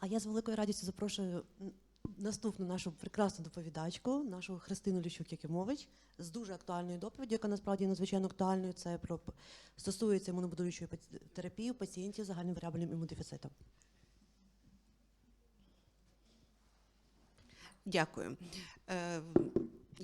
А я з великою радістю запрошую наступну нашу прекрасну доповідачку, нашу Христину Ліщук Якимович, з дуже актуальною доповіддю, яка насправді надзвичайно актуальною. Це про стосується імунобудуючої терапії пацієнтів з загальним варіабельним імунодефіцитом. Дякую.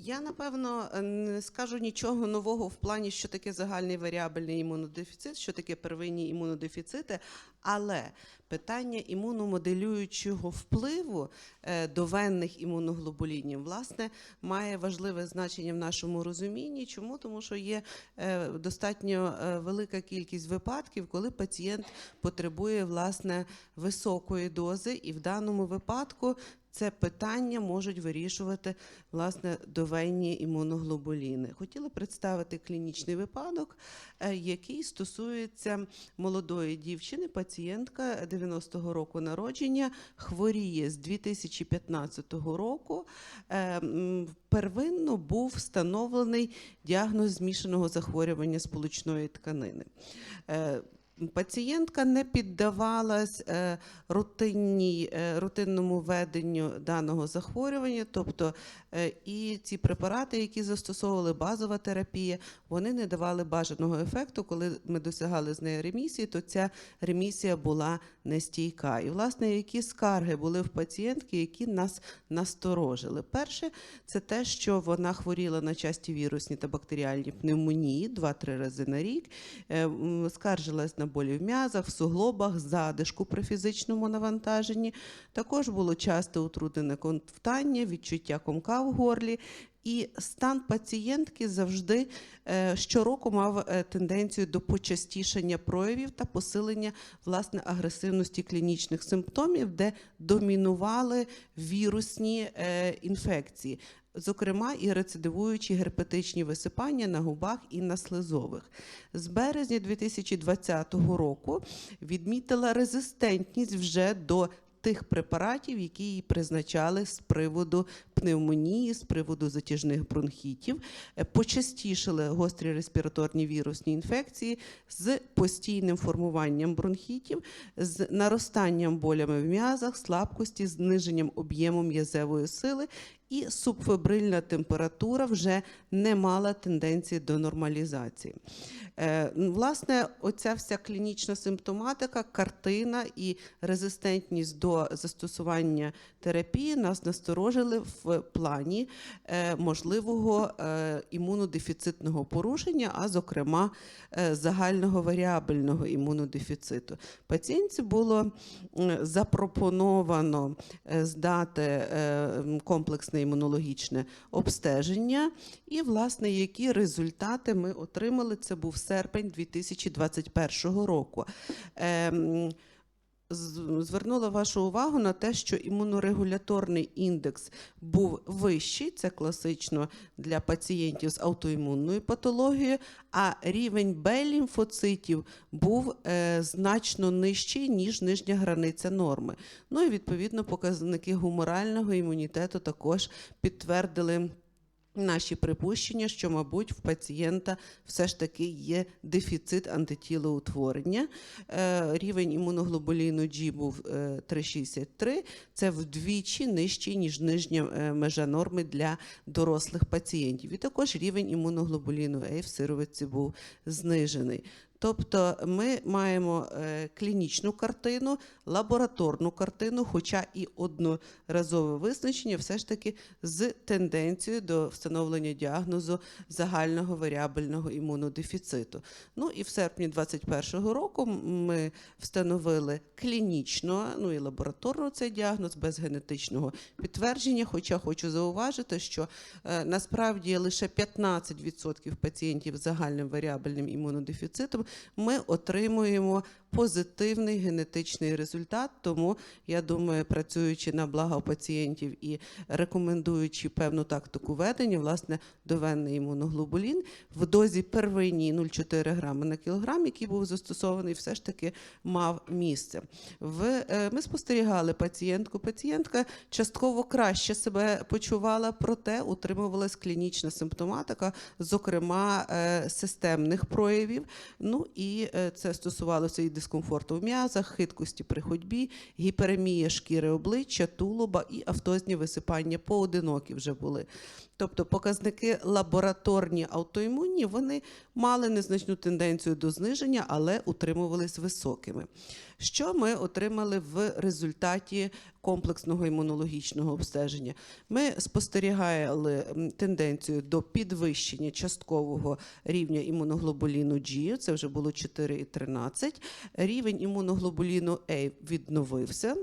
Е, Я напевно не скажу нічого нового в плані, що таке загальний варіабельний імунодефіцит, що таке первинні імунодефіцити, але питання імуномоделюючого впливу е, довенних імуноглобулінів власне має важливе значення в нашому розумінні. Чому? Тому що є е, достатньо е, велика кількість випадків, коли пацієнт потребує власне високої дози, і в даному випадку це питання можуть вирішувати власне довенні імуноглобуліни. Хотіла представити клінічний випадок, е, який стосується молодої дівчини, пацієнтка 90-го року народження, хворіє з 2015 року. Е, Первинно був встановлений діагноз змішаного захворювання сполучної тканини. Пацієнтка не піддавалась е, рутинній, е, рутинному веденню даного захворювання, тобто е, і ці препарати, які застосовували базова терапія, вони не давали бажаного ефекту. Коли ми досягали з нею ремісії, то ця ремісія була нестійка. І, власне, які скарги були в пацієнтки, які нас насторожили. Перше, це те, що вона хворіла на часті вірусні та бактеріальні пневмонії 2-3 рази на рік, скаржилась на болі в м'язах, в суглобах, задишку при фізичному навантаженні. Також було часто утруднене ковтання, відчуття комка в горлі. І стан пацієнтки завжди е, щороку мав е, тенденцію до почастішання проявів та посилення власне агресивності клінічних симптомів, де домінували вірусні е, інфекції. Зокрема, і рецидивуючі герпетичні висипання на губах і на слизових. З березня 2020 року відмітила резистентність вже до тих препаратів, які їй призначали з приводу пневмонії, з приводу затяжних бронхітів, Е, почастішили гострі респіраторні вірусні інфекції з постійним формуванням бронхітів, з наростанням болями в м'язах, слабкості, зниженням об'єму м'язевої сили. І субфебрильна температура вже не мала тенденції до нормалізації. Е, власне, оця вся клінічна симптоматика, картина і резистентність до застосування терапії нас насторожили в плані е, можливого е, імунодефіцитного порушення, а зокрема загального варіабельного імунодефіциту. Пацієнтці було запропоновано здати м, комплексне імунологічне обстеження. І, власне, які результати ми отримали, це був серпень 2021 року. Звернула вашу увагу на те, що імунорегуляторний індекс був вищий, це класично для пацієнтів з аутоімунною патологією, а рівень Б-лімфоцитів був е, значно нижчий, ніж нижня границя норми. Ну і відповідно показники гуморального імунітету також підтвердили. Наші припущення, що, мабуть, в пацієнта все ж таки є дефіцит антитілоутворення. Е, Рівень імуноглобуліну G був е, 3,63. Це вдвічі нижчий, ніж нижня е, межа норми для дорослих пацієнтів. І також рівень імуноглобуліну A в сировиці був знижений. Тобто ми маємо е, клінічну картину, лабораторну картину, хоча і одноразове визначення, все ж таки з тенденцією до встановлення діагнозу загального варіабельного імунодефіциту. Ну і в серпні 2021 року ми встановили клінічно, ну і лабораторно цей діагноз без генетичного підтвердження. Хоча хочу зауважити, що е, насправді лише 15% пацієнтів з загальним варіабельним імунодефіцитом ми отримуємо позитивний генетичний результат. Тому я думаю, працюючи на благо пацієнтів і рекомендуючи певну тактику ведення, власне, довенний імуноглобулін в дозі первинній 0,4 грами на кілограм, який був застосований, все ж таки мав місце. В, е, ми спостерігали пацієнтку. Пацієнтка частково краще себе почувала, проте утримувалась клінічна симптоматика, зокрема е, системних проявів. Ну і е, це стосувалося і дискомфорту в м'язах, хиткості при ходьбі, гіперемія шкіри обличчя, тулуба і автозні висипання поодинокі вже були. Тобто показники лабораторні аутоімунні вони мали незначну тенденцію до зниження, але утримувались високими. Що ми отримали в результаті комплексного імунологічного обстеження? Ми спостерігали тенденцію до підвищення часткового рівня імуноглобуліну G, це вже було 4,13. Рівень імуноглобуліну A відновився.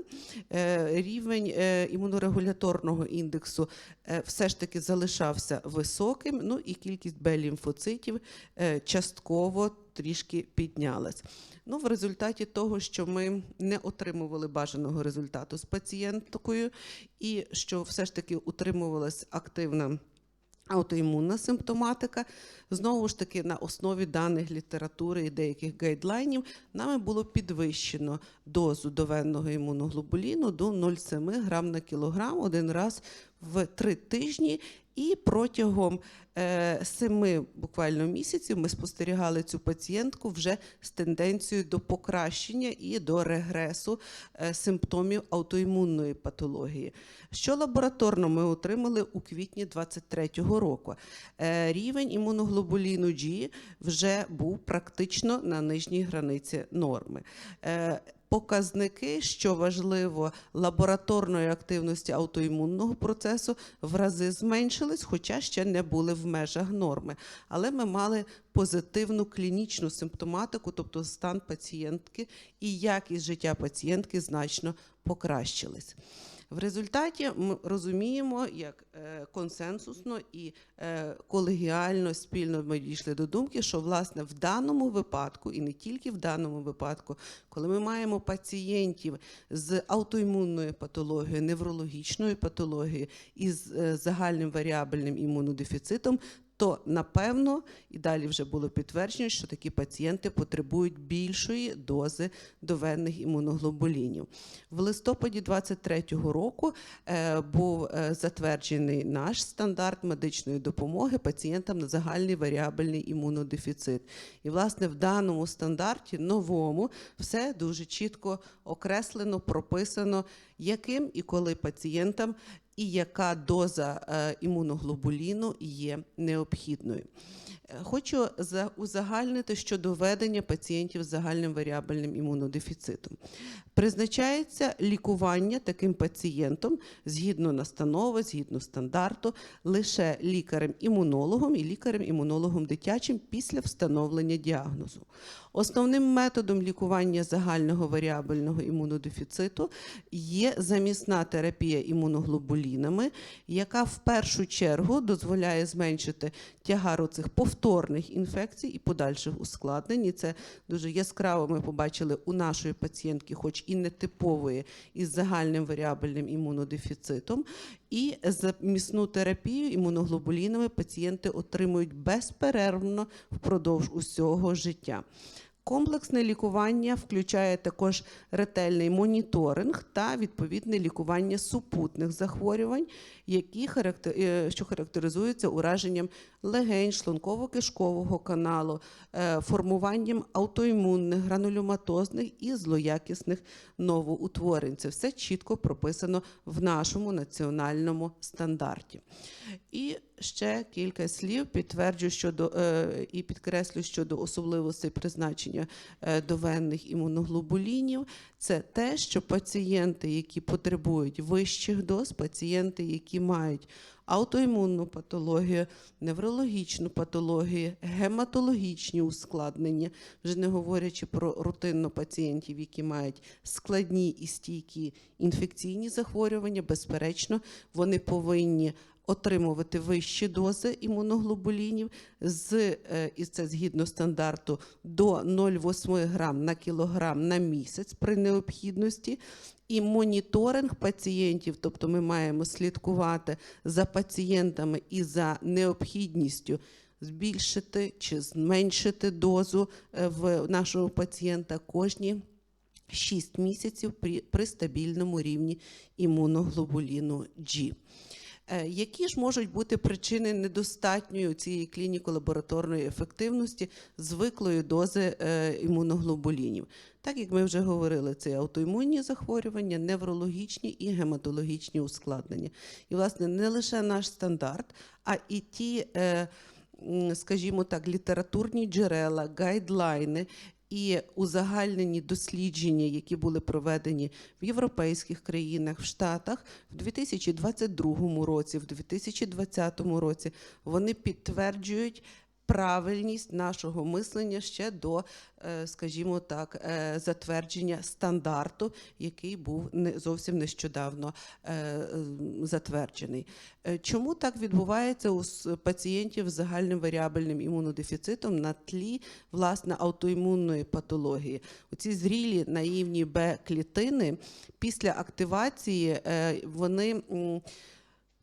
Е, Рівень е, імунорегуляторного індексу е, все ж таки залишався високим. Ну і кількість Б-лімфоцитів е, частково трішки піднялась. Ну, в результаті того, що ми не отримували бажаного результату з пацієнткою, і що все ж таки утримувалась активна аутоімунна симптоматика, знову ж таки, на основі даних літератури і деяких гайдлайнів нами було підвищено дозу довенного імуноглобуліну до 0,7 грам на кілограм один раз в три тижні. І протягом е, семи буквально місяців ми спостерігали цю пацієнтку вже з тенденцією до покращення і до регресу е, симптомів аутоімунної патології. Що лабораторно ми отримали у квітні 23-го року. Е, рівень імуноглобуліну G вже був практично на нижній границі норми. Показники, що важливо, лабораторної активності аутоімунного процесу в рази зменшились, хоча ще не були в межах норми. Але ми мали позитивну клінічну симптоматику, тобто стан пацієнтки і якість життя пацієнтки значно покращились. В результаті ми розуміємо, як е, консенсусно і е, колегіально спільно ми дійшли до думки, що власне в даному випадку, і не тільки в даному випадку, коли ми маємо пацієнтів з аутоімунною патологією, неврологічною патологією і з е, загальним варіабельним імунодефіцитом, то напевно і далі вже було підтверджено, що такі пацієнти потребують більшої дози довенних імуноглобулінів. В листопаді 23-го року е, був е, затверджений наш стандарт медичної допомоги пацієнтам на загальний варіабельний імунодефіцит. І, власне, в даному стандарті новому все дуже чітко окреслено, прописано, яким і коли пацієнтам і яка доза е, імуноглобуліну є необхідною. Хочу узагальнити щодо ведення пацієнтів з загальним варіабельним імунодефіцитом. Призначається лікування таким пацієнтом згідно настанови, згідно стандарту, лише лікарем-імунологом і лікарем-імунологом дитячим після встановлення діагнозу. Основним методом лікування загального варіабельного імунодефіциту є замісна терапія імуноглобулінами, яка в першу чергу дозволяє зменшити тягар цих повторних інфекцій і подальших ускладнень. І це дуже яскраво ми побачили у нашої пацієнтки, хоч і не із загальним варіабельним імунодефіцитом. І за місну терапію імуноглобулінами пацієнти отримують безперервно впродовж усього життя. Комплексне лікування включає також ретельний моніторинг та відповідне лікування супутних захворювань, які характер... е, що характеризуються ураженням легень, шлунково-кишкового каналу, е, формуванням аутоімунних, гранулюматозних і злоякісних новоутворень. Це все чітко прописано в нашому національному стандарті. І ще кілька слів підтверджую щодо е, і підкреслю щодо особливостей призначення е, довенних імуноглобулінів. Це те, що пацієнти, які потребують вищих доз, пацієнти, які мають аутоімунну патологію, неврологічну патологію, гематологічні ускладнення, вже не говорячи про рутинно пацієнтів, які мають складні і стійкі інфекційні захворювання, безперечно, вони повинні отримувати вищі дози імуноглобулінів з е, і це згідно стандарту до 0,8 грам на кілограм на місяць при необхідності. І моніторинг пацієнтів, тобто ми маємо слідкувати за пацієнтами і за необхідністю збільшити чи зменшити дозу е, в нашого пацієнта кожні 6 місяців при, стабільному рівні імуноглобуліну G. Е, Які ж можуть бути причини недостатньої цієї клініко-лабораторної ефективності звиклої дози е, імуноглобулінів? Так як ми вже говорили, це аутоімунні захворювання, неврологічні і гематологічні ускладнення. І, власне, не лише наш стандарт, а і ті, е, скажімо так, літературні джерела, гайдлайни. І узагальнені дослідження, які були проведені в європейських країнах, в Штатах в 2022 році, в 2020 році, вони підтверджують правильність нашого мислення ще до, е, скажімо так, е, затвердження стандарту, який був не зовсім нещодавно е, затверджений. Чому так відбувається у пацієнтів з загальним варіабельним імунодефіцитом на тлі власне аутоімунної патології? Оці зрілі наївні Б-клітини після активації вони.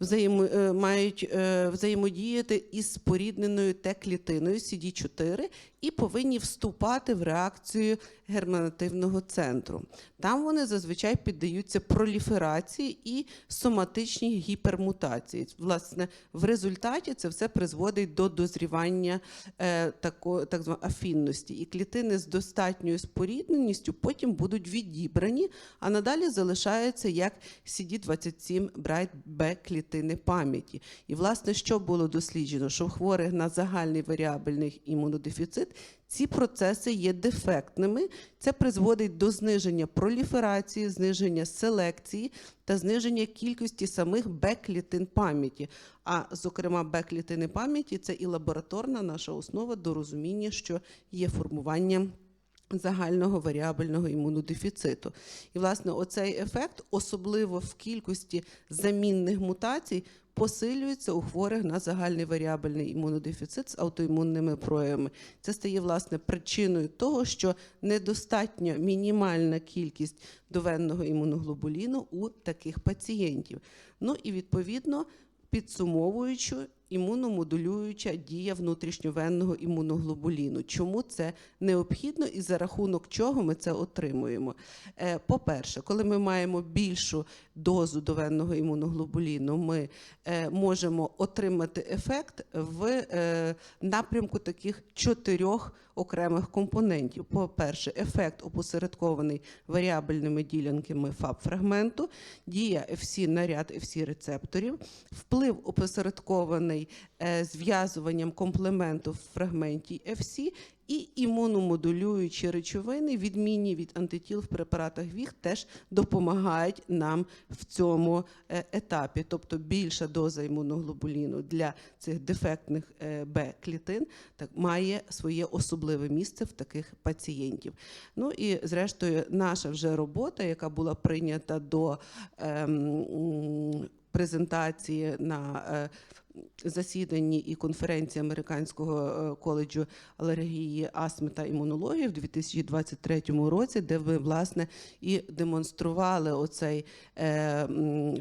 Взаємо, е, мають е, взаємодіяти із спорідненою Т-клітиною CD4 і повинні вступати в реакцію германативного центру. Там вони зазвичай піддаються проліферації і соматичній гіпермутації. Власне, в результаті це все призводить до дозрівання е, так званої афінності. І клітини з достатньою спорідненістю потім будуть відібрані, а надалі залишаються як CD27 Bright B клітини пам'яті. І власне, що було досліджено? Що в хворих на загальний варіабельний імунодефіцит ці процеси є дефектними. Це призводить до зниження проліферації, зниження селекції та зниження кількості самих Б-клітин пам'яті. А зокрема, Б-клітини пам'яті це і лабораторна наша основа до розуміння, що є формування загального варіабельного імунодефіциту. І, власне, оцей ефект, особливо в кількості замінних мутацій, посилюється у хворих на загальний варіабельний імунодефіцит з аутоімунними проявами. Це стає власне причиною того, що недостатньо мінімальна кількість довенного імуноглобуліну у таких пацієнтів. Ну і відповідно підсумовуючи, імуномодулююча дія внутрішньовенного імуноглобуліну. Чому це необхідно і за рахунок чого ми це отримуємо? Е, По-перше, коли ми маємо більшу дозу довенного імуноглобуліну, ми е, можемо отримати ефект в е, напрямку таких чотирьох окремих компонентів. По-перше, ефект опосередкований варіабельними ділянками ФАБ-фрагменту, дія FC на ряд FC рецепторів, вплив опосередкований е, зв'язуванням комплементу в фрагменті FC і імуномодулюючі речовини, відмінні від антитіл в препаратах ВІГ, теж допомагають нам в цьому е, етапі. Тобто більша доза імуноглобуліну для цих дефектних е, Б-клітин так, має своє особливе місце в таких пацієнтів. Ну і зрештою, наша вже робота, яка була прийнята до ем, презентації на е, засіданні і конференції Американського е, коледжу алергії, астми та імунології в 2023 році, де ви власне і демонстрували оцей е,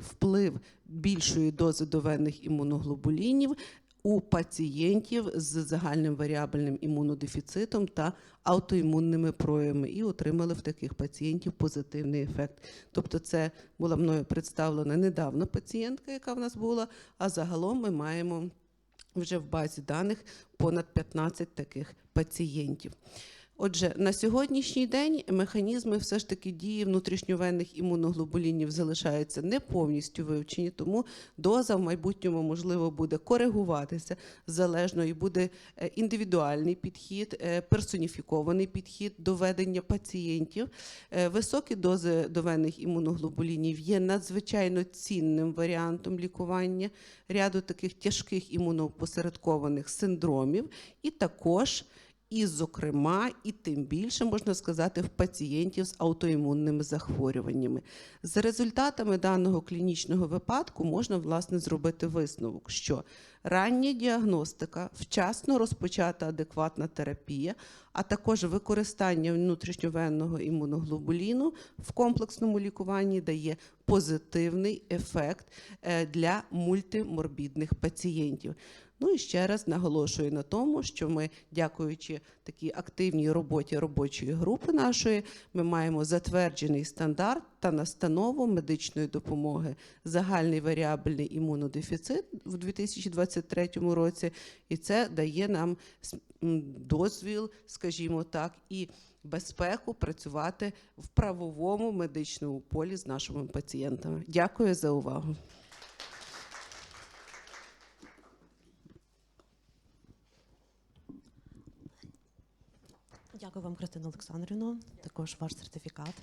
вплив більшої дози доведених імуноглобулінів у пацієнтів з загальним варіабельним імунодефіцитом та аутоімунними проявами, і отримали в таких пацієнтів позитивний ефект. Тобто, це була мною представлена недавно пацієнтка, яка в нас була. А загалом ми маємо вже в базі даних понад 15 таких пацієнтів. Отже, на сьогоднішній день механізми все ж таки дії внутрішньовенних імуноглобулінів залишаються не повністю вивчені, тому доза в майбутньому можливо буде коригуватися залежно і буде е, індивідуальний підхід, е, персоніфікований підхід до ведення пацієнтів. Е, Високі дози довенних імуноглобулінів є надзвичайно цінним варіантом лікування ряду таких тяжких імунопосередкованих синдромів, і також і, зокрема, і тим більше можна сказати, в пацієнтів з аутоімунними захворюваннями. За результатами даного клінічного випадку можна власне зробити висновок, що рання діагностика, вчасно розпочата адекватна терапія, а також використання внутрішньовенного імуноглобуліну в комплексному лікуванні дає позитивний ефект е, для мультиморбідних пацієнтів. Ну і ще раз наголошую на тому, що ми, дякуючи такій активній роботі робочої групи нашої, ми маємо затверджений стандарт та настанову медичної допомоги загальний варіабельний імунодефіцит в 2023 році, і це дає нам дозвіл, скажімо так, і безпеку працювати в правовому медичному полі з нашими пацієнтами. Дякую за увагу. Дякую вам, Кристина Олександрівна. Також ваш сертифікат.